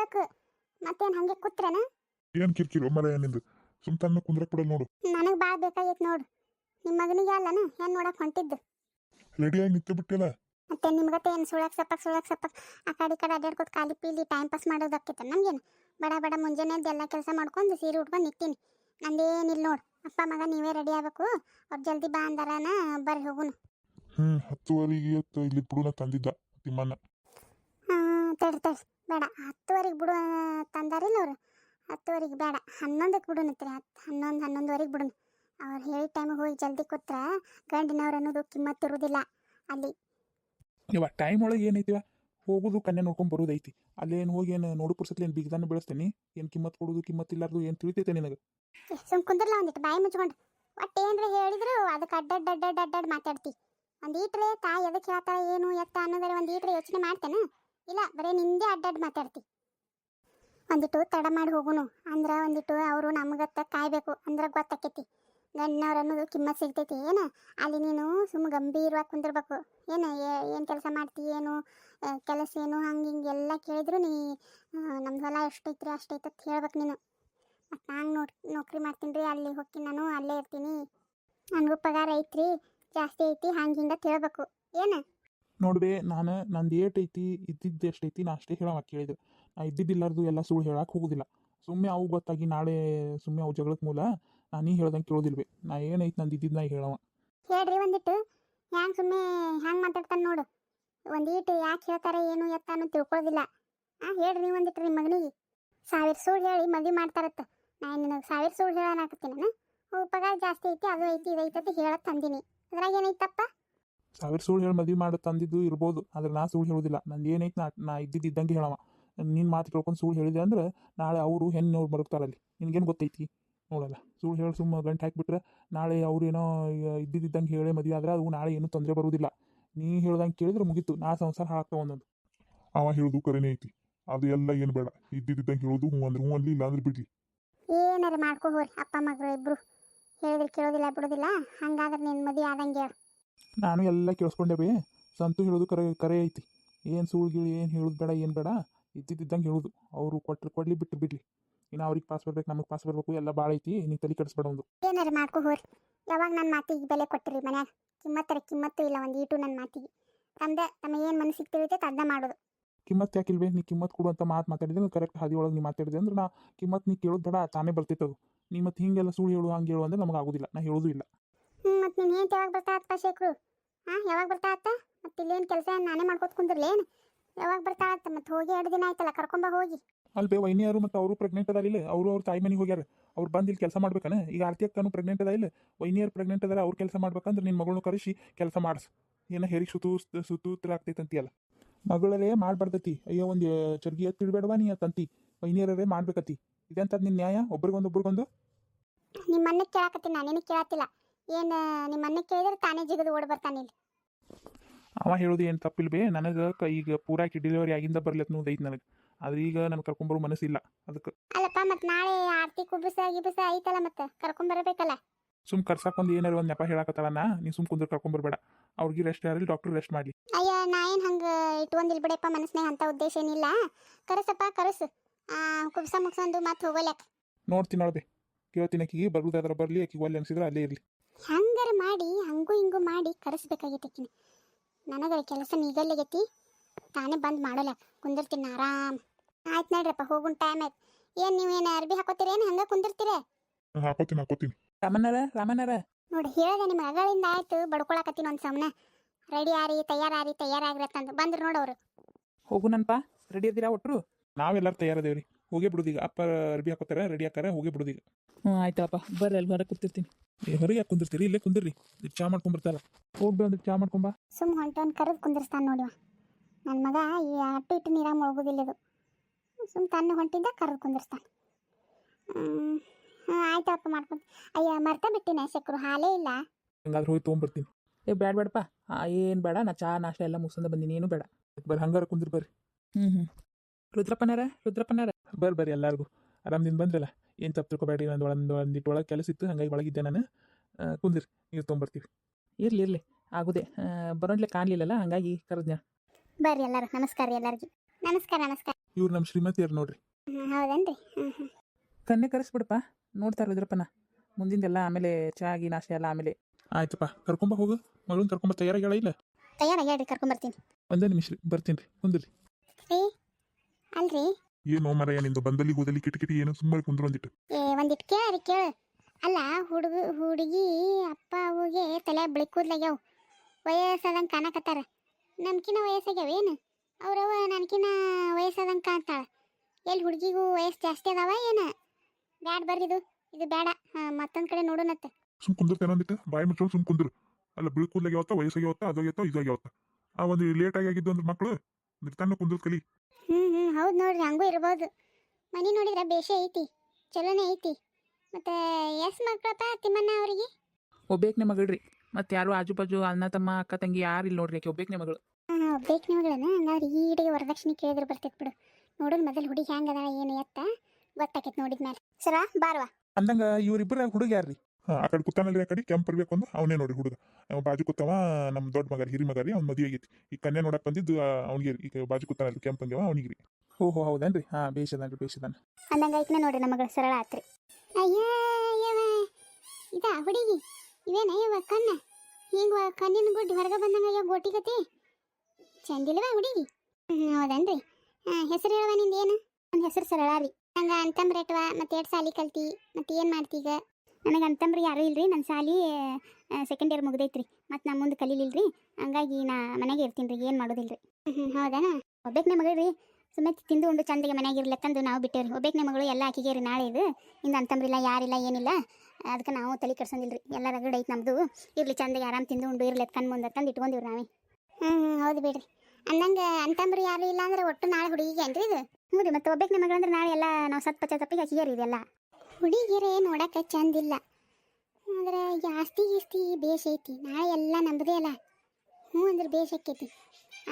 ಹೋಗ್ಬೇಕು ಮತ್ತೇನ್ ಹಂಗೆ ಕೂತ್ರೇನ? ಏನ್ ಕಿರ್ಕಿರಿ ಒಮ್ಮರ ಏನಿಂದು ಸುಮ್ ತನ್ನ ಕುಂದ್ರಕ್ ಬಿಡಲ್ ನೋಡು. ನನಗ್ ಬಾ ಬೇಕಾಗೈತ್ ನೋಡು. ನಿಮ್ಮ ಮಗನಿಗೆ ಅಲ್ಲನ? ಏನ್ ನೋಡಕ್ ಹೊಂಟಿದ್ದು? ರೆಡಿಯಾಗಿ ನಿಂತು ಬಿಟ್ಟಿಲ್ಲ? ಮತ್ತೆ ನಿಮ್ಗತ್ತೆ ಏನು ಸುಳಕ್ ಸಪ್ಪಕ್ ಸುಳಕ್ ಸಪ್ಪಕ್ ಆ ಕಡೆ ಈ ಕಡೆ ಅಡ್ಡಾಡ್ಕೊತ ಖಾಲಿ ಪೀಲಿ ಟೈಮ್ ಪಾಸ್ ಮಾಡೋದಕ್ಕಿತ್ತ ನಮ್ಗೇನು? ಬಡ ಬಡ ಮುಂಜಾನೆ ಎದ್ದು ಎಲ್ಲ ಕೆಲಸ ಮಾಡ್ಕೊಂಡು ಸೀರೆ ಉಟ್ಕೊಂಡು ನಿಂತೀನಿ ನಂದೇನಿಲ್ಲ ನೋಡು. ಅಪ್ಪ ಮಗ ನೀವೇ ರೆಡಿ ಆಗ್ಬೇಕು. ಅವ್ರು ಜಲ್ದಿ ಬಾ ಅಂದಾರನ ಬರ್ರಿ ಹೋಗುನು. ಹ್ಮ್ ಹತ್ತುವರೆಗೆ ಇಲ್ಲಿ ಬಿಡುನ ತಂದಿದ್ದ ತಿಮ್ಮಣ್ಣ ತಡಿ ತಡಿ ಬೇಡ ಹತ್ತುವರೆಗೆ ಬಿಡು ತಂದಾರಿಲ್ಲ ಅವರು. ಹತ್ತುವರೆಗೆ ಬೇಡ ಹನ್ನೊಂದಕ್ಕೆ ಬಿಡುನತ್ರಿ ಹತ್ತು ಹನ್ನೊಂದು ಹನ್ನೊಂದುವರೆಗೆ ಬಿಡುನು ಅವ್ರು ಹೇಳಿದ ಟೈಮಿಗೆ ಹೋಗಿ ಜಲ್ದಿ ಕೂತ್ರ ಗಂಡಿನವ್ರು ಅನ್ನೋದು ಕಿಮ್ಮತ್ತಿರುವುದಿಲ್ಲ ಅಲ್ಲಿ ಇವ ಟೈಮ್ ಒಳಗೆ ಏನೈತಿವ ಹೋಗೋದು ಕನ್ಯಾ ನೋಡ್ಕೊಂಡು ಬರೋದೈತಿ ಅಲ್ಲಿ ಅಲ್ಲೇನು ಹೋಗಿ ಏನು ನೋಡು ಪುರ್ಸತ್ಲಿ ಏನು ಬಿಗ್ದಾನ ಬೆಳೆಸ್ತೇನೆ. ಏನು ಕಿಮ್ಮತ್ ಕೊಡೋದು ಕಿಮ್ಮತ್ ಇಲ್ಲಾರ್ದು ಏನು ತಿಳಿತೈತೆ ನಿನಗೆ? ಸುಮ್ ಕುಂದ್ರಲ್ಲ ಒಂದಿಟ್ಟು ಬಾಯಿ ಮುಚ್ಕೊಂಡು. ಒಟ್ಟು ಏನ್ರ ಹೇಳಿದ್ರು ಅದಕ್ಕೆ ಅಡ್ಡಡ್ ಅಡ್ಡಡ್ ಅಡ್ಡಡ್ ಮಾತಾಡ್ತಿ. ಒಂದು ಈಟ್ರೆ ತಾಯಿ ಎದಕ್ಕೆ ಹೇಳ್ತಾಳೆ ಏನು ಎತ್ತ ಅನ್ನೋದಾರೆ ಒಂದು ಈಟ್ರೆ ಯೋಚನೆ ಮಾಡ್ತೇನೆ? ಇಲ್ಲ, ಬರೀ ನಿಂದೆ ಅಡ್ಡಾಡ್ ಮಾತಾಡ್ತಿ. ಒಂದಿಟ್ಟು ತಡ ಮಾಡಿ ಹೋಗುನು. ಅಂದ್ರೆ ಒಂದಿಟ್ಟು ಅವರು ನಮಗತ್ತ ಕಾಯ್ಬೇಕು, ಅಂದ್ರೆ ಗೊತ್ತಾಕೈತಿ. ಗಂಡನವ್ರು ಅನ್ನೋದು ಕಿಮ್ಮತ್ ಸಿಗ್ತೈತಿ, ಏನು? ಅಲ್ಲಿ ನೀನು ಸುಮ್ಮ ಗಂಭೀರವಾಗಿ ಕುಂದಿರ್ಬೇಕು. ಏನು ಏನು ಕೆಲಸ ಮಾಡ್ತಿ, ಏನು ಕೆಲಸ ಏನು, ಹಂಗೆ ಹಿಂಗೆ ಎಲ್ಲ ಕೇಳಿದ್ರು ನೀ ನಮ್ದು ಹೊಲ ಎಷ್ಟೈತ್ರಿ, ಅಷ್ಟೈತೆ ಅಂತ ಹೇಳ್ಬೇಕು ನೀನು. ಮತ್ತು ನೋಡ್, ನೌಕರಿ ಮಾಡ್ತೀನಿ ರೀ, ಅಲ್ಲಿ ಹೋಗ್ತೀನಿ ನಾನು ಅಲ್ಲೇ ಇರ್ತೀನಿ. ನನಗೂ ಪಗಾರ ಐತ್ರಿ, ಜಾಸ್ತಿ ಐತಿ, ಹಂಗೆ ಹಿಂಗೆ ಹೇಳ್ಬೇಕು. ಏನು? ನೋಡ್ಬೇ, ನಾನು, ನಂದು ಏಟ್ ಐತಿ, ಇದ್ದಿದ್ದು ಎಷ್ಟೈತಿ ನಾ ಅಷ್ಟೇ ಹೇಳೋಕೆ ಕೇಳಿದ್ರು ನಾ ಇದ್ದಿದ್ದಿಲ್ಲಾರ್ದು ಎಲ್ಲ ಸುಳ್ಳು ಹೇಳಕ್ಕೆ ಹೋಗೋದಿಲ್ಲ. ಸುಮ್ಮನೆ ಅವು ಗೊತ್ತಾಗಿ ನಾಳೆ ಸುಮ್ಮನೆ ಅವು ಜಗಳಕ್ಕೆ ಮೂಲ ನಾನು ನೀ ಹೇಳ್ದಂಗೆ ಕೇಳೋದಿಲ್ವೇ. ನಾ ಏನೈತಿ ನಂದು ಇದ್ದಿದ್ದು ನಾ ಹೇಳವ ಹೇಳ್ರಿ ಒಂದಿಟ್ಟು, ಹ್ಯಾಂಗೆ ಸುಮ್ಮನೆ ಹ್ಯಾಂಗೆ ಮಾತಾಡ್ತಾನೆ ನೋಡು. ಒಂದೀಟು ಯಾಕೆ ಹೇಳ್ತಾರೆ, ಏನು ಎತ್ತ ಅನ್ನೋ ತಿಳ್ಕೊಳ್ಳೋದಿಲ್ಲ ಹಾಂ ಹೇಳ್ರಿ ನೀವು ಒಂದಿಟ್ಟು ನಿಮ್ಮ ಮಗನಿಗೆ. ಸಾವಿರ ಸುಳ್ಳು ಹೇಳಿ ಮದುವೆ ಮಾಡ್ತಾರತ್ತ. ನಾನು ನಿನಗೆ ಸಾವಿರ ಸುಳ್ಳು ಹೇಳೋಣಾಕತ್ತೀನಿ ನಾನು. ಹ್ಞೂ ಪಗಾರ ಜಾಸ್ತಿ ಐತಿ, ಅದು ಐತಿ, ಇದು ಐತಿ ಅಂತ ಹೇಳಕ್ ತಂದಿನಿ. ಅದ್ರಾಗ ಏನೈತಪ್ಪ ಸಾವಿರ ಸುಳ್ಳು ಹೇಳಿ ಮದುವೆ ಮಾಡಿ ತಂದಿದ್ದು ಇರ್ಬೋದು ಆದ್ರೆ ನಾ ಸುಳ್ಳು ಹೇಳೋದಿಲ್ಲ. ನಂದು ಏನೈತಿ ನಾ ನಾ ಇದ್ದಿದ್ದು ಇದ್ದಂಗೆ ಹೇಳವ. ನಿನ್ನ ಮಾತು ಕೇಳ್ಕೊಂಡು ಸುಳ್ಳು ಹೇಳಿದೆ ಅಂದ್ರೆ ನಾಳೆ ಅವರು ಹೆಣ್ಣು ಅವ್ರು ಮರುಗ್ತಾರಲ್ಲಿ ನಿನಗೇನು ಗೊತ್ತೈತಿ? ನೋಡಲ್ಲ. ಸುಳ್ಳು ಹೇಳಿ ಸುಮ್ಮ ಗಂಟು ಹಾಕಿಬಿಟ್ರೆ ನಾಳೆ ಅವ್ರು ಏನೋ ಇದ್ದಿದ್ದಂಗೆ ಹೇಳಿ ಮದುವೆ ಆದ್ರೆ ಅದು ನಾಳೆ ಏನೂ ತೊಂದರೆ ಬರೋದಿಲ್ಲ. ನೀ ಹೇಳ್ದಂಗೆ ಕೇಳಿದ್ರೆ ಮುಗೀತು. ನಾ ಸಂಸಾರ ಹಾಕ್ತಾ ಒಂದೊಂದು ಅವ ಹೇಳುದು ಕರೆನೇ ಐತಿ. ಅದು ಎಲ್ಲ ಏನು ಬೇಡ. ಇದ್ದಿದ್ದಂಗೆ ಹೇಳೋದು ಹ್ಞೂ ಅಂದ್ರೆ ಹ್ಞೂ ಅಲ್ಲಿ ಇಲ್ಲ ಅಂದ್ರೆ ಬಿಡ್ಲಿ ಏನಾರ ಮಾಡ್ಕೋ ಹೋರಿ ಅಪ್ಪ ಮಗಳು ಇಬ್ರು. ಹೇಳಿದ್ರೆ ಕೇಳೋದಿಲ್ಲ ಬಿಡೋದಿಲ್ಲ. ಹಂಗಾದ್ರೆ ನಿನ್ನ ಮದುವೆ ಆದಂಗೆ ಹೇಳು. ನಾನು ಎಲ್ಲ ಕೇಳಿಸ್ಕೊಂಡೆ ಬೇ. ಸಂತು ಹೇಳೋದು ಕರೆ ಕರೆ ಐತಿ. ಏನು ಸುಳ್ಳು ಗಿಳು ಏನು ಹೇಳೋದು ಬೇಡ ಏನು ಬೇಡ. ಇದ್ದಿದ್ದಂಗೆ ಹೇಳೋದು. ಅವರು ಕೊಟ್ಟರು ಕೊಡಲಿ ಬಿಟ್ಟು ಬಿಡಲಿ. ಇನ್ನು ಅವ್ರಿಗೆ ಪಾಸ್ ಬರ್ಬೇಕು ನಮಗೆ ಪಾಸ್ ಬರಬೇಕು ಎಲ್ಲ ಭಾಳ ಐತಿ. ನೀ ತಲೆ ಕೆಡಿಸ್ಬೇಡ ಒಂದು ಏನಾರು ಮಾಡ್ಕೊ ಹೋರಿ. ಯಾವಾಗ ನನ್ನ ಮಾತಿಗೆ ಬೆಲೆ ಕೊಟ್ಟಿರಿ ಮನ್ಯಾಗ? ಕಿಮ್ಮತ್ತರ ಕಿಮ್ಮತ್ತು ಇಲ್ಲ ಒಂದು ಈಟು ನನ್ನ ಮಾತಿಗೆ. ತಮ್ಮದೇ ತಮ್ಮ ಏನು ಮನಸ್ಸಿಗೆ ತಿಳಿತೈತೆ ಅದನ್ನ ಮಾಡೋದು. ಕಿಮ್ಮತ್ ಯಾಕಿಲ್ವೇ ನೀ ಕಿಮ್ಮತ್ ಕೊಡು ಅಂತ ಮಾತು ಮಾತಾಡಿದ್ರೆ ಕರೆಕ್ಟ್ ಹಾದಿ ಒಳಗೆ ನೀ ಮಾತಾಡಿದೆ ಅಂದ್ರೆ ನಾ ಕಿಮ್ಮತ್ ನೀ ಕೇಳೋದು ಬೇಡ ತಾನೇ ಬರ್ತಿತ್ತು ಅದು. ನೀ ಮತ್ತೆ ಹಿಂಗೆಲ್ಲ ಸುಳ್ಳು ಹೇಳು ಹಂಗೆ ಹೇಳು ಅಂದ್ರೆ ನಮಗೆ ಆಗೋದಿಲ್ಲ. ನಾ ಹೇಳೋದು ಇಲ್ಲ. ಮತ್ತು ನೀನು ಏನು ಯಾವಾಗ ಬರ್ತಾ ಆತ್ಪ ಶೇಖರು? ಹಾಂ ಯಾವಾಗ ಬರ್ತಾ ಆತ ಮತ್ತು ಇಲ್ಲೇನು ಕೆಲಸ ನಾನೇ ಮಾಡ್ಕೋತ ಕುಂದಿರ್ಲೇನು ಯಾವಾಗ ಬರ್ತಾ ಆತ ಮತ್ತು ಹೋಗಿ ಎರಡು ದಿನ ಆಯ್ತಲ್ಲ ಕರ್ಕೊಂಬ ಹೋಗಿ. ಅಲ್ವೇ ವೈನಿಯರು ಮತ್ತು ಅವರು ಪ್ರೆಗ್ನೆಂಟ್ ಅದಾರ ಇಲ್ಲ ಅವರು ಅವ್ರ ತಾಯಿ ಮನೆಗೆ ಹೋಗ್ಯಾರ. ಅವ್ರು ಬಂದು ಇಲ್ಲಿ ಕೆಲಸ ಮಾಡ್ಬೇಕನ? ಈಗ ಆರ್ತಿ ಅಕ್ಕನು ಪ್ರೆಗ್ನೆಂಟ್ ಅದ ಇಲ್ಲ. ವೈನಿಯರ್ ಪ್ರೆಗ್ನೆಂಟ್ ಅದಾರ ಅವ್ರು ಕೆಲಸ ಮಾಡ್ಬೇಕಂದ್ರೆ ನಿನ್ನ ಮಗಳನ್ನ ಕರೆಸಿ ಕೆಲಸ ಮಾಡಿಸ್. ಏನೋ ಹೆರಿಗೆ ಸುತ್ತು ಸುತ್ತೂತ್ರ ಆಗ್ತೈತೆ ಅಂತೀಯಲ್ಲ ಮಗಳರೇ ಮಾಡ್ಬಾರ್ದತಿ. ಅಯ್ಯೋ ಒಂದು ಚರ್ಗಿ ಎತ್ತು ಇಡಬೇಡವಾ ನೀ ತಂತಿ? ವೈನಿಯರೇ ಮಾಡ್ಬೇಕತಿ. ಇದೆಂತದ್ ನಿನ್ನ ನ್ಯಾಯ? ಒಬ್ರಿಗೊಂದು ಒಬ್ರಿಗೊಂದು? ನಿಮ್ಮನ್ನ ಕೇಳಾಕತ್ತೀನಿ ನಾನು ನಾನೇನು ಕೇಳತ್ತಿಲ್ಲ ಏನು ನಿಮ್ಮ ಅನ್ನ ಕೇಳಿದ್ರೆ ತಾನೇ ಜಿಗದು ಓಡ್ ಬರ್ತಾನೆ ಇಲ್ಲಿ. ಅವ ಹೇಳೋದು ಏನು ತಪ್ಪಿಲ್ಬೇ ನನಗೆ ಕ ಈಗ ಪೂರಾಕಿ ಡೆಲಿವರಿ ಆಗಿಂದ ಬರ್ಲತ್ ಐತೆ ನನಗೆ. ಆದ್ರೆ ಈಗ ನನಗೆ ಕರ್ಕೊಂಬರೋ ಮನಸ್ಸಿಲ್ಲ. ಅದಕ್ಕೆ ಅಲ್ಲಪ್ಪ ಮತ್ತೆ ನಾಳೆ ಆರ್ತಿ ಕುಬ್ಬಸ ಗಿಬ್ಬಸ ಐತಲ್ಲ ಮತ್ತೆ? ಕರ್ಕೊಂಬರ್ಬೇಕಲ್ಲ ಸುಮ್ ಕರ್ಸಾಕ್ ಒಂದು ಏನಾರು ಒಂದು ನೆಪ ಹೇಳಕತ್ತಾಳನ ನೀ ಸುಮ್ ಕುಂದ್ರ ಕರ್ಕೊಂಬರ್ಬೇಡ ಅವ್ರಿಗೆ ರೆಸ್ಟ್ ಆಗಲಿ ಡಾಕ್ಟರ್ ರೆಸ್ಟ್ ಮಾಡಲಿ. ಅಯ್ಯ ನಾ ಏನು ಹಂಗೆ ಇಟ್ಕೊಂಡಿಲ್ ಬಿಡಪ್ಪ ಮನಸ್ನಾಗ ಅಂತ ಉದ್ದೇಶ ಏನಿಲ್ಲ. ಕರಸಪ್ಪ ಕರಸು. ಕುಬ್ಸ ಮುಗ್ಸಂದು ಮತ್ತೆ ಹೋಗಲ್ಯಾಕ. ನೋಡ್ತೀನಿ ನೋಡ್ಬೇ ಕೇಳ್ತೀನಿ ಆಕಿಗೆ. ಬರುದಾದ್ರೆ ಬರಲಿ ಆಕಿಗೆ ಒಲ್ಲೆ ಅನ್ಸಿದ್ರೆ ಅಲ್ಲೇ ಇರಲಿ. ಹಂಗಾರ ಮಾಡಿ ಹಂಗೂ ಹಿಂಗೂ ಮಾಡಿ ಕರೆಸ್ಬೇಕಾಗೈತಿ ನನಗರ ನನಗೆ ಕೆಲಸ ನಿಗಲ್ಲಿಗೈತಿ ತಾನೇ ಬಂದು ಮಾಡೋಲ್ಲ. ಕುಂದಿರ್ತೀನಿ ಆರಾಮ್. ಆಯ್ತು ನೋಡ್ರಪ್ಪ ಹೋಗುನ್ ಟೈಮ್ ಆಯ್ತು. ಏನು ನೀವು ಏನು ಅರ್ಬಿ ಹಾಕೋತೀರಿ? ಏನು ಹಂಗೆ ಕುಂದಿರ್ತೀರ? ಹಾಕೋತೀನಿ ಹಾಕೋತೀನಿ. ರಾಮಣ್ಣರ ರಾಮಣ್ಣರ. ನೋಡಿ ಹೇಳ್ದೆ ನಿಮ್ಮ ಮಗಳಿಂದ ಆಯ್ತು ಬಡ್ಕೊಳಕತ್ತೀನಿ ಒಂದು ಸಮನ. ರೆಡಿ ಆರಿ ತಯಾರಾರಿ ತಯಾರಾಗ್ರ ಅಂತಂದು ಬಂದ್ರು ನೋಡೋರು ಹೋಗು ನನ್ಪ ರೆಡಿ ಅದೀರಾ ಒಟ್ರು? ನಾವೆಲ್ಲರೂ ತಯಾರದೇವ್ರಿ. ಹೋಗೇ ಬಿಡುದೀಗ ಅಪ್ಪ ಅರ್ಬಿ ಹಾಕೋತಾರ ರೆಡಿ ಹಾಕಾರ ಹೋಗೇ ಬಿಡುದೀಗ ಹ್ಞೂ ಆಯ್ತಪ್ಪ. ಬರ್ರಿ ಅಲ್ಲಿ ಹೊರಗೆ ಕುಂತಿರ್ತೀನಿ. ಏ ಹೊರಗೆ ಯಾಕೆ ಕುಂದಿರ್ತೀರಿ? ಇಲ್ಲೇ ಕುಂದಿರ್ರಿ. ಇದ್ ಚಾ ಮಾಡ್ಕೊಂಬರ್ತಾರ ಹೋಗ್ಬೇ ಅಂದ್ರೆ ಚಾ ಮಾಡ್ಕೊಂಬ ಸುಮ್ ಹೊಂಟವನ್ ಕರೆದು ಕುಂದಿರ್ಸ್ತಾನೆ ನೋಡಿವ ನನ್ನ ಮಗ ಈ ಅಟ್ಟು ಇಟ್ಟು ನೀರಾಗ ಮುಳುಗುದಿಲ್ಲ ಇದು. ಸುಮ್ ತನ್ನ ಹೊಂಟಿದ್ದ ಕರೆದು ಕುಂದಿರ್ಸ್ತಾನೆ. ಹಾಂ ಆಯ್ತಪ್ಪ ಮಾಡ್ಕೊಂಡು. ಅಯ್ಯ ಮರ್ತ ಬಿಟ್ಟಿನ ಶಕ್ರು ಹಾಲೇ ಇಲ್ಲ. ಹಂಗಾದ್ರೆ ಹೋಗಿ ತೊಗೊಂಬರ್ತೀನಿ ಏ ಬೇಡ ಬೇಡಪ್ಪ ಏನು ಬೇಡ ನಾ ಚಾ ನಾಷ್ಟ ಎಲ್ಲ ಮುಗಿಸ್ಕೊಂಡ ಬಂದೀನಿ. ಏನು ಬೇಡ. ಬರ್ರಿ ಹಂಗಾರ ಕುಂದಿರ್ ಬರ್ರಿ. ಹ್ಞೂ ಹ್ಞೂ ರುದ್ರಪ್ಪನಾರ ರುದ್ರಪ್ಪನಾರ. ಬರ್ರಿ ಬರ್ರಿ ಎಲ್ಲರಿಗೂ. ಆರಾಮದಿಂದ ಬಂದ್ರಲ್ಲ? ಏನು ತಪ್ಪು ತಿಳ್ಕೊಬೇಡಿ ನಂದು ಒಂದು ಒಂದಿಟ್ಟು ಒಳಗೆ ಕೆಲಸ ಇತ್ತು ಹಂಗಾಗಿ ಒಳಗಿದ್ದೆ ನಾನು. ಕುಂದಿರಿ ನೀರು ತೊಗೊಂಬರ್ತೀವಿ. ಇರಲಿ ಇರಲಿ. ಆಗುದೆ. ಬರೋಡ್ಲೆ ಕಾಣಲಿಲ್ಲಲ್ಲ ಹಂಗಾಗಿ ಕರೆದ್ನ. ಬರ್ರಿ ಎಲ್ಲರೂ ನಮಸ್ಕಾರ ರೀ ಎಲ್ಲರಿಗೂ. ನಮಸ್ಕಾರ ನಮಸ್ಕಾರ. ಇವ್ರು ನಮ್ಮ ಶ್ರೀಮತಿಯರು ನೋಡ್ರಿ. ಹೌದೇನ್ರಿ? ಕನ್ನೆ ಕರೆಸ್ಬಿಡಪ್ಪ ನೋಡ್ತಾ ರುದ್ರಪ್ಪನ. ಮುಂದಿಂದೆಲ್ಲ ಆಮೇಲೆ ಚಾ ಆಗಿ ನಾಷ್ಟ ಎಲ್ಲ ಆಮೇಲೆ. ಆಯ್ತಪ್ಪ ಕರ್ಕೊಂಬ ಹೋಗು. ಮಗಳನ್ನ ಕರ್ಕೊಂಬ ತಯಾರಾಗ್ಯಾಳ ಇಲ್ಲ? ತಯಾರಾಗಿ ಹೇಳ್ರಿ ಕರ್ಕೊಂಬರ್ತೀನಿ. ಒಂದೇ ನಿಮಿಷ ರೀ ಬರ್ತೀನಿ ರೀ ಕುಂದಿರಿ. ರೀ ಅಲ್ರಿ? ಏನು ಮರ ನಿಂದು ಬಂದಲ್ಲಿ ಹೋದಲ್ಲಿ ಕಿಟಕಿಟಿ ಏನು ಸುಮ್ಮನೆ ಕುಂದ್ರು ಅಂದಿಟ್ಟು. ಏ ಒಂದಿಟ್ಟು ಕೇಳಿ ಕೇಳು. ಅಲ್ಲ ಹುಡುಗ ಹುಡುಗಿ ಅಪ್ಪ ಅವಗೆ ತಲೆ ಬಿಳಿಕೂದ್ಲಾಗ್ಯಾವ ವಯಸ್ಸಾದಂಗೆ ಕಾಣಕತ್ತಾರ. ನಮ್ಕಿನ ವಯಸ್ಸಾಗ್ಯಾವ ಏನು? ಅವರವ ನನ್ಕಿನ ವಯಸ್ಸಾದಂಗೆ ಕಾಣ್ತಾಳ. ಎಲ್ಲಿ ಹುಡುಗಿಗೂ ವಯಸ್ಸು ಜಾಸ್ತಿ ಅದಾವ ಏನು? ಬ್ಯಾಡ ಬರ್ರಿ ಇದು. ಇದು ಬೇಡ ಮತ್ತೊಂದು ಕಡೆ ನೋಡೋಣತ್ತೆ ಸುಮ್ ಕುಂದಿರ್ತೇನೆ ಅಂದಿಟ್ಟು? ಬಾಯಿ ಮುಚ್ಚೋ ಸುಮ್ ಕುಂದ್ರು. ಅಲ್ಲ ಬೀಳ್ಕೂದ್ಲಾಗ್ಯಾವತ್ತ ವಯಸ್ಸಾಗ್ಯಾವತ್ತ ಅದಾಗ್ಯಾವತ್ತ ಇದಾಗ್ಯಾವತ್ತ. ಆ ಒಂದು ಲೇಟ್ ಆಗಿ ಆಗಿದ್ದು ಅಂದ್ರೆ ಮಕ್ಕಳು ನಿರ್ತಾನ ಕುಂದ್ರದ್ ಕಲಿ. ಹ್ಮ್ ಹ್ಮ್ ಹೌದು ನೋಡ್ರಿ ಹಂಗೂ ಇರ್ಬೋದು. ಮನಿ ನೋಡಿದ್ರೆ ಬೇಷೆ ಐತಿ ಚಲೋನೇ ಐತಿ. ಮತ್ತೆ ಎಸ್ ಮಕ್ಕಳಪ್ಪ ತಿಮ್ಮಣ್ಣ ಅವರಿಗೆ? ಒಬ್ಬೇಕ್ನೆ ಮಗಳ್ರಿ. ಮತ್ತೆ ಯಾರು ಆಜು ಬಾಜು ಅಣ್ಣ ತಮ್ಮ ಅಕ್ಕ ತಂಗಿ ಯಾರು ಇಲ್ಲ ನೋಡ್ರಿ ಆಕೆ ಒಬ್ಬೇಕ್ನೆ ಮಗಳು. ಬೇಕು ನಿಮಗಳನ್ನ ಈ ಈಡಿಗೆ ವರದಕ್ಷಿಣೆ ಕೇಳಿದ್ರೆ ಬರ್ತೈತೆ ಬಿಡು. ನೋಡೋಣ ಮೊದಲು ಹುಡುಗಿ ಹೆಂಗೆ ಅದ ಏನು ಎತ್ತ? ಗೊತ್ತಾಕೈತೆ ನೋಡಿದ್ಮೇಲೆ ಸರ ಬಾರ್ವಾ. ಅಂದಂಗ ಇವ್ರಿಬ್ಬರ ಹುಡುಗ ಯಾರ್ರಿ ಆ ಕಡೆ ಕೂತಾನಲ್ರಿ ಆ ಕಡೆ ಕೆಂಪ್ ಬರ್ಬೇಕು ಅಂದ್ರೆ ಅವನೇ ನೋಡಿ ಹುಡುಗ. ಬಾಜು ಕೂತವ ನಮ್ಮ ದೊಡ್ಡ ಮಗ, ಹಿರಿ ಮಗ ರೀ, ಅವ್ನ ಮದುವೆ ಆಗೈತಿ. ಈ ಕನ್ಯಾ ನೋಡಕ್ ಬಂದಿದ್ದು ಅವನಿಗೆ ಈಗ ಬಾಜು ಕೂತಾನಲ್ರಿ ಕೆಂಪ್ ಅಂಗ್ಯವ ಅವನಿಗೆ ರೀ. ಹೋ ಹೋ ಹೌದೇನ್ರಿ ಹಾ ಬೇಷದನ್ರಿ ಬೇಷದನ್ ಐತನ ನೋಡ್ರಿ ನಮ್ಮ ಮಗಳು, ಸರಳ ಆತ್ರಿ. ಅಯ್ಯ ಯವ ಇದಾ ಹುಡುಗಿ, ಇವೇನ ಕಣ್ಣ? ಹಿಂಗ ಕಣ್ಣಿನ ಗುಡ್ಡಿ ಹೊರಗೆ ಬಂದಂಗ ಗೋಟಿ ಗತಿ? ಹುಡುಗಿ? ಹೌದನ್ರಿ ಹೆಸರು ಹೇಳುವ ನಿಂದ ಏನು? ನನ್ನ ಹೆಸರು ಸರಳ ರೀ. ನಂಗೆ ಅಂತಂಬ್ರೇಟ್ವ, ಮತ್ತೆ ಎರಡು ಸಾಲಿ ಕಲ್ತಿ, ಮತ್ತೆ ಏನು ಮಾಡ್ತೀಗ? ನನಗೆ ಅಂತಂಬ್ರಿ ಯಾರೂ ಇಲ್ರಿ ನನ್ನ ಸಾಲಿ ಸೆಕೆಂಡ್ ಇಯರ್ ಮುಗ್ದೈತ್ರಿ. ಮತ್ತು ನಾ ಮುಂದೆ ಕಲೀಲಿಲ್ರಿ ಹಂಗಾಗಿ ನಾ ಮನೆಗೆ ಇರ್ತೀನಿ ರೀ ಏನು ಮಾಡೋದಿಲ್ರಿ. ಹ್ಞೂ ಹೌದಾ ಒಬ್ಬಕ್ಕೆ ಮಗಳು ರೀ ಸುಮ್ಮನೆ ತಿಂದು ಉಂಡು ಚಂದಗೆ ಮನೆಯಾಗ ಇರ್ಲಕ್ಕಂದು ನಾವು ಬಿಟ್ಟೇವ್ರಿ. ಒಬ್ಬಕ್ಕೆ ಮಗಳು ಎಲ್ಲ ಆಕಿಗೆ ರೀ ನಾಳೆ ಇದು. ಇಂದ ಅಂತಂಬ್ರಿಲ್ಲ ಯಾರಿಲ್ಲ ಏನಿಲ್ಲ. ಅದಕ್ಕೆ ನಾವು ತಲೆ ಕೆಡ್ಸಂದಿಲ್ರಿ. ಎಲ್ಲ ರಗಡ್ ಐತೆ ನಮ್ಮದು ಇರಲಿ ಚಂದಗೆ ಆರಾಮ್ ತಿಂದು ಉಂಡು ಇರ್ಲಿ ಮುಂದೆ ತಂದು ಇಟ್ಕೊಂಡಿವ್ರಿ ನಾವೇ. ಹ್ಞೂ ಹ್ಞೂ ಹೌದು ಬಿಡ್ರಿ. ಅಂದಂಗೆ ಅಂತಂಬ್ರಿ ಯಾರು ಇಲ್ಲ ಅಂದ್ರೆ ಒಟ್ಟು ನಾಳೆ ಹುಡುಗಿಗೆ ಏನ್ರಿ ಇದು? ಹ್ಞೂ ರೀ ಮತ್ತು ಒಬ್ಬಕ್ಕೆ ಮಗಳು ಅಂದ್ರೆ ನಾಳೆ ಎಲ್ಲ ನಾವು ಸತ್ ಪಚ್ಚತಪ್ಪಿಗೆ ಹಾಕಿಗೆ ರೀ ಇದೆಲ್ಲ. ಹುಡುಗಿರೇ ನೋಡಕ್ಕೆ ಚಂದಿಲ್ಲ. ಆದ್ರೆ ಜಾಸ್ತಿ ಗೀಸ್ತಿ ಬೇಷ್ ಐತಿ. ನಾಳೆ ಎಲ್ಲ ನಂಬದೇ ಅಲ್ಲ. ಹ್ಞೂ ಅಂದ್ರೆ ಬೇಷ್ ಆಕೈತಿ.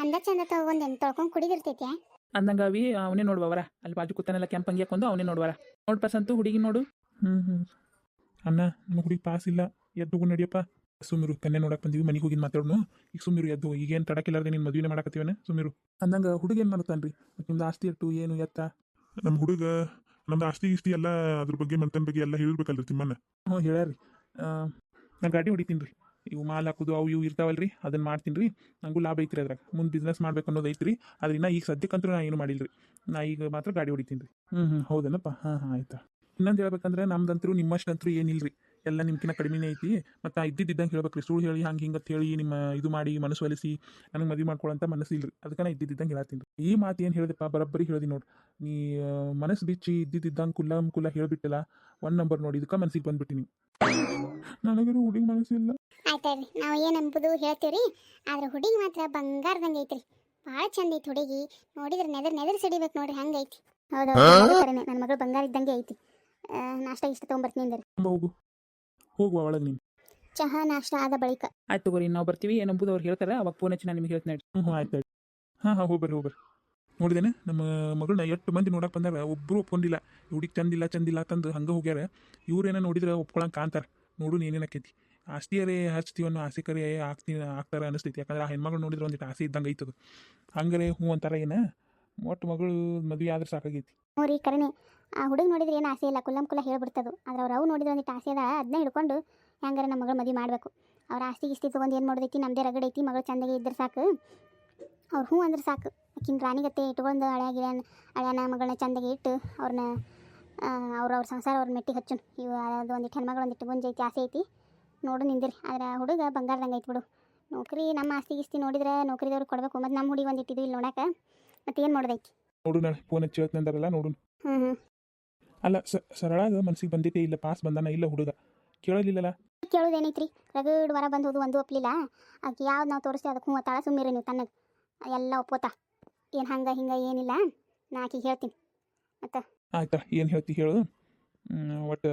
ಅಂದ ಚಂದ ತಗೊಂಡೇನು ತೊಳ್ಕೊಂಡು ಕುಡಿದಿರ್ತೈತೆ? ಅಂದಂಗ ಅವಿ ಅವನೇ ನೋಡುವವರ ಅಲ್ಲಿ ಬಾಜು ಕೂತಾನೆಲ್ಲ ಕೆಂಪ್ ಅಂಗಿ ಹಾಕೊಂಡು ಅವನೇ ನೋಡುವರ. ನೋಡ್ ಪಸಂತು ಹುಡುಗಿ ನೋಡು. ಹ್ಞೂ ಹ್ಞೂ ಅಣ್ಣ ನಮ್ಮ ಹುಡುಗಿ ಪಾಸ್ ಇಲ್ಲ. ಎದ್ದು ಹೋಗು ನಡಿಯಪ್ಪ. ಸುಮಿರು ಕನ್ನೆ ನೋಡಕ್ ಬಂದಿವಿ. ಮನೆಗೆ ಹೋಗಿದ್ ಮಾತಾಡೋನು. ಈಗ ಸುಮಿರು ಎದ್ದು. ಈಗೇನು ತಡಕಿಲ್ಲಾರ್ದೆ ನಿನ್ನ ಮದುವೆನೇ ಮಾಡಕತ್ತೀವನ ಸುಮಿರು ಅಂದಂಗ ಹುಡುಗ ಏನು ಮಾಡ್ತಾನ್ರಿ ನಿಮ್ದು ಆಸ್ತಿ ಎಟ್ಟು ಏನು ಎತ್ತ? ನಮ್ಮ ಹುಡುಗ ನಮ್ದು ಆಸ್ತಿ ಇಸ್ತಿ ಎಲ್ಲ ಅದ್ರ ಬಗ್ಗೆ ಮಂತನ ಬಗ್ಗೆ ಎಲ್ಲ ಹೇಳಿರ್ಬೇಕಲ್ರಿ ತಿಮ್ಮನ್ನ ಹ್ಞೂ, ಹೇಳ್ಯಾರಿ. ನಾ ಗಾಡಿ ಹೊಡಿತೀನಿ ರೀ. ಇವು ಮಾಲ್ ಹಾಕೋದು, ಅವು ಇವು ಇರ್ತಾವಲ್ರಿ ಅದನ್ನ ಮಾಡ್ತೀನಿ ರೀ. ನನಗೂ ಲಾಭ ಐತ್ರಿ ಅದ್ರಾಗ. ಮುಂದೆ ಬಿಸ್ನೆಸ್ ಮಾಡ್ಬೇಕು ಅನ್ನೋದು ಐತ್ರಿ. ಇನ್ನ ಈಗ ಸದ್ಯಕ್ಕಂತೂ ನಾ ಏನು ಮಾಡಿಲ್ಲ ರೀ. ನಾ ಈಗ ಮಾತ್ರ ಗಾಡಿ ಹೊಡಿತೀನಿ ರೀ. ಹ್ಞೂ ಹ್ಞೂ ಹೌದೇನಪ್ಪ? ಹಾಂ ಹಾಂ, ಆಯ್ತಾ. ಇನ್ನೊಂದು ಹೇಳ್ಬೇಕಂದ್ರೆ ನಮ್ದಂತರೂ, ನಿಮ್ಮಷ್ಟಂತರೂ ಏನಿಲ್ಲ ರೀ ಎಲ್ಲ ನಿಮ್ಕಿನ್ನ ಕಡಿಮೆನೇ ಐತಿ. ಮತ್ತು ಇದ್ದಿದ್ದಂಗೆ ಹೇಳ್ಬೇಕ್ರಿ. ಸುಳ್ಳು ಹೇಳಿ ಹಂಗೆ ಹಿಂಗೆ ಅಂತ ಹೇಳಿ ನಿಮ್ಮ ಇದು ಮಾಡಿ ಮನಸ್ಸು ಒಲಿಸಿ ನನಗೆ ಮದುವೆ ಮಾಡ್ಕೊಳ್ಳೋಂಥ ಮನಸ್ಸು ಇಲ್ಲರಿ ಅದಕ್ಕೆ ನಾ ಇದ್ದಿದ್ದಂಗೆ ಹೇಳತ್ತೀನಿ. ರೀ ಈ ಮಾತು ಏನು ಹೇಳಿದೆಪ್ಪ ಬರೋಬ್ಬರಿ ಹೇಳಿದೆ ನೋಡಿ ನೀ ಮನಸ್ಸು ಬಿಚ್ಚಿ ಇದ್ದಿದ್ದಂಗೆ ಕುಲ್ಲ ಕುಲ್ಲ ಹೇಳಿಬಿಟ್ಟಲ್ಲ. ಒನ್ ನಂಬರ್ ನೋಡಿ ಇದಕ್ಕೆ ಮನಸ್ಸಿಗೆ ಬಂದ್ಬಿಟ್ಟಿನಿ ನನಗರು ಹುಡುಗಿ ಮನಸ್ಸಿಲ್ಲ. ರೀ ನಾವು ಏನು ಎಂಬುದು ಹೇಳ್ತೀವ್ರಿ. ಆದ್ರೆ ಹುಡುಗಿ ಮಾತ್ರ ಬಂಗಾರದಂಗೆ ಐತ್ರಿ. ಭಾಳ ಚಂದ ಐತಿ ಹುಡುಗಿ. ನೋಡಿದ್ರೆ ನೆದರ್ ನೆದರ್ ಸಿಡಿಬೇಕು ನೋಡ್ರಿ ಹಂಗೈತಿ ಹೌದು ನನ್ನ ಮಗಳು ಬಂಗಾರ ಇದ್ದಂಗೆ ಐತಿ. ಆ, ನಾಷ್ಟ ಇಷ್ಟ ತೊಗೊಂಬರ್ತೀನಿ ಅಂದ್ರೆ. ಹೋಗು. ಹೋಗುವ ಒಳಗೆ ನೀನು. ಚಹಾ ನಾಷ್ಟ ಆದ ಬಳಿಕ. ಆಯ್ತು ತಗೋರಿ ನಾವು ಬರ್ತೀವಿ. ಏನಂಬುದು ಅವ್ರು ಹೇಳ್ತಾರೆ ಅವಾಗ ಫೋನ್ ಹಚ್ಚಿ ನಾನು ನಿಮ್ಗೆ ಹೇಳ್ತೀನಿ ಹ್ಞೂ ಹ್ಞೂ ಆಯ್ತು ಆಯ್ತು ಹಾಂ ಹಾಂ ಹೋಗ್ಬರ್ರಿ ಹೋಗ್ಬರ್ರಿ. ನೋಡಿದೇನೆ ನಮ್ಮ ಮಗಳನ್ನ ಎಷ್ಟು ಮಂದಿ ನೋಡಕ್ಕೆ ಬಂದಾರ ಒಬ್ಬರು ಒಪ್ಕೊಂಡಿಲ್ಲ. ಹುಡುಗಿ ಚಂದಿಲ್ಲ ಚಂದಿಲ್ಲ ತಂದು ಹಂಗೆ ಹೋಗ್ಯಾರ. ಇವ್ರೇನ ನೋಡಿದ್ರೆ ಒಪ್ಕೊಳಂಗೆ ಕಾಣ್ತಾರೆ. ನೋಡು ಏನೇನು ಆಕೈತಿ ಆಸ್ತಿಯರೇ ಹಚ್ತೀವಿ ಅನ್ನೋ ಆಸೆ ಕರೆ ಆಗ್ತೀನಿ ಆಗ್ತಾರೆ ಅನಿಸ್ತೈತಿ. ಯಾಕಂದ್ರೆ ಆ ಹೆಣ್ಮಗಳು ನೋಡಿದ್ರೆ ಒಂದಿಟ್ಟು ಆಸೆ ಇದ್ದಂಗೆ ಐತದು. ಹಂಗಾರೆ ಹ್ಞೂ ಅಂತಾರೆ ಏನ? ಒಟ್ಟು ಮಗಳು ಮದುವೆ ಆದ್ರೆ ಸಾಕಾಗೈತಿ. ಹ್ಞೂ ರೀ ಕರೆನೆ ಆ ಹುಡುಗ ನೋಡಿದ್ರೆ ಏನು ಆಸೆ ಇಲ್ಲ, ಕುಲ್ಲಂ ಕುಲ್ಲ ಹೇಳ್ಬಿಡ್ತದು. ಆದ್ರೆ ಅವ್ರು ಅವು ನೋಡಿದ್ರೆ ಒಂದಿಟ್ಟು ಆಸೆ ಅದ ಅದನ್ನ ಹಿಡ್ಕೊಂಡು ಹೆಂಗಾರ ನಮ್ಮ ಮಗಳು ಮದುವೆ ಮಾಡಬೇಕು. ಅವ್ರ ಆಸ್ತಿ ಗಿಸ್ತಿ ತೊಗೊಂಡು ಏನು ಮಾಡೋದೈತಿ ನಮ್ಮದೇ ರಗಡ ಐತಿ, ಮಗಳು ಚಂದಾಗಿ ಇದ್ರೆ ಸಾಕು. ಅವ್ರು ಹ್ಞೂ ಅಂದ್ರೆ ಸಾಕು. ಆಕಿನ ರಾಣಿಗತ್ತೆ ಇಟ್ಕೊಂಡು ಹಳೆಯ ಗಿಳ್ಯಾನ ಮಗಳನ್ನ ಚಂದಾಗಿ ಇಟ್ಟು ಅವ್ರನ್ನ ಅವ್ರ ಅವ್ರ ಸಂಸಾರ ಅವ್ರ ಮೆಟ್ಟಿ ಹಚ್ಚು ಇವು ಅದು ಒಂದಿಟ್ಟು ಹೆಣ್ಮಗಳು ಒಂದಿಟ್ಟು ಗುಂಜ್ ಐತಿ ಆಸೆ ಐತಿ. ನೋಡು ನಿಂದಿರಿ. ಆದ್ರೆ ಹುಡುಗ ಬಂಗಾರದಂಗೆ ಐತಿ ಬಿಡು. ನೌಕರಿ, ನಮ್ಮ ಆಸ್ತಿ ಗಿಸ್ತಿ ನೋಡಿದ್ರೆ ನೌಕರಿದವ್ರು ಕೊಡಬೇಕು. ಮತ್ತು ನಮ್ಮ ಹುಡುಗಿ ಒಂದಿಟ್ಟಿದ್ವಿ ಇಲ್ಲಿ ನೋಡಕ್ಕೆ ಮತ್ತೆ ಏನು ಮಾಡೋದೈತಿ? ನೋಡು ನಾಳೆ ಫೋನ್ ಹಚ್ಚಿ ಹೇಳ್ತಂದಾರಲ್ಲ ನೋಡು. ಹ್ಞೂ ಹ್ಞೂ ಅಲ್ಲ ಸರಳ ಸರಳಾಗ ಮನ್ಸಿಗೆ ಬಂದಿಟ್ಟೇ ಇಲ್ಲ ಪಾಸ್ ಬಂದಾನ ಇಲ್ಲ ಹುಡುಗ. ಕೇಳಲಿಲ್ಲಲ್ಲ? ಕೇಳೋದೇನೈತ್ರಿ? ರಗಡ್ ವರ ಬಂದು ಹೋದು ಒಂದು ಒಪ್ಪಲಿಲ್ಲ ಆಕೆ ಯಾವ್ದು ನಾವು ತೋರಿಸ್ತೀವಿ ಅದಕ್ಕೆ ಹ್ಞೂ ತಾಳ ಸುಮ್ಮಿರಿ ನೀವು ತನ್ನಗೆ ಎಲ್ಲ ಒಪ್ಪೋತ ಏನು ಹಂಗೆ ಹಿಂಗೆ ಏನಿಲ್ಲ. ನಾ ಆಕಿಗೆ ಹೇಳ್ತೀನಿ. ಮತ್ತೆ? ಆಯ್ತಾ ಏನು ಹೇಳ್ತಿ ಹೇಳು. ಒಟ್ಟು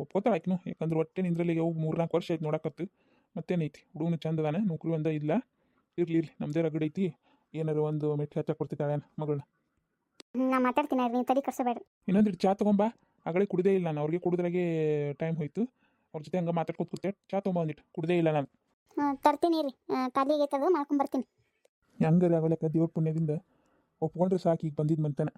ಒಪ್ಕೋತಾಳ ಆಕಿನು. ಯಾಕಂದ್ರೆ ಒಟ್ಟೆ ನಿಂದ್ರಲ್ಲಿ ಅವು ಮೂರು ನಾಲ್ಕು ವರ್ಷ ಆಯ್ತು ನೋಡಕತ್ತು. ಮತ್ತೇನೈತಿ? ಹುಡುಗನು ಚಂದದಾನೆ ನೌಕರಿ ಒಂದ ಇಲ್ಲ. ಇರ್ಲಿ ಇರ್ಲಿ ನಮ್ದೇ ರಗಡ್ ಐತಿ. ಏನಾರು ಒಂದು ಮೆಟ್ಲು ಹಚ್ಚ ಕೊಡ್ತಿದ್ದಾಳೆ ಮಗಳನ್ನ. ನಾ ಮಾತಾಡ್ತೀನಿ ನೀವು ತಲೆ ಇನ್ನೊಂದು ಇನ್ನೊಂದಿಟ್ಟು ಚಾ ತಗೊಂಬಾ. ಆಗಲೇ ಕುಡಿದೇ ಇಲ್ಲ ನಾನು ಅವ್ರಿಗೆ ಕುಡಿದ್ರಾಗೆ ಟೈಮ್ ಹೋಯ್ತು. ಅವ್ರ ಜೊತೆ ಹಂಗೆ ಮಾತಾಡ್ಕೊತ ಕೂತೆ. ಚಾ ತೊಗೊಂಬಂದಿಟ್ಟು ಕುಡ್ದೇ ಇಲ್ಲ ನಾನು. ತರ್ತೀನಿ ರೀ ಖಾಲಿ ಆಗೈತದು ಮಾಡ್ಕೊಂಬರ್ತೀನಿ ಹೆಂಗಾರೆ ಆಗಲಕ್ಕ ದೇವ್ರ ಪುಣ್ಯದಿಂದ? ಒಪ್ಕೊಂಡ್ರೆ ಸಾಕು ಈಗ ಬಂದಿದ್ದು ಮಂತನ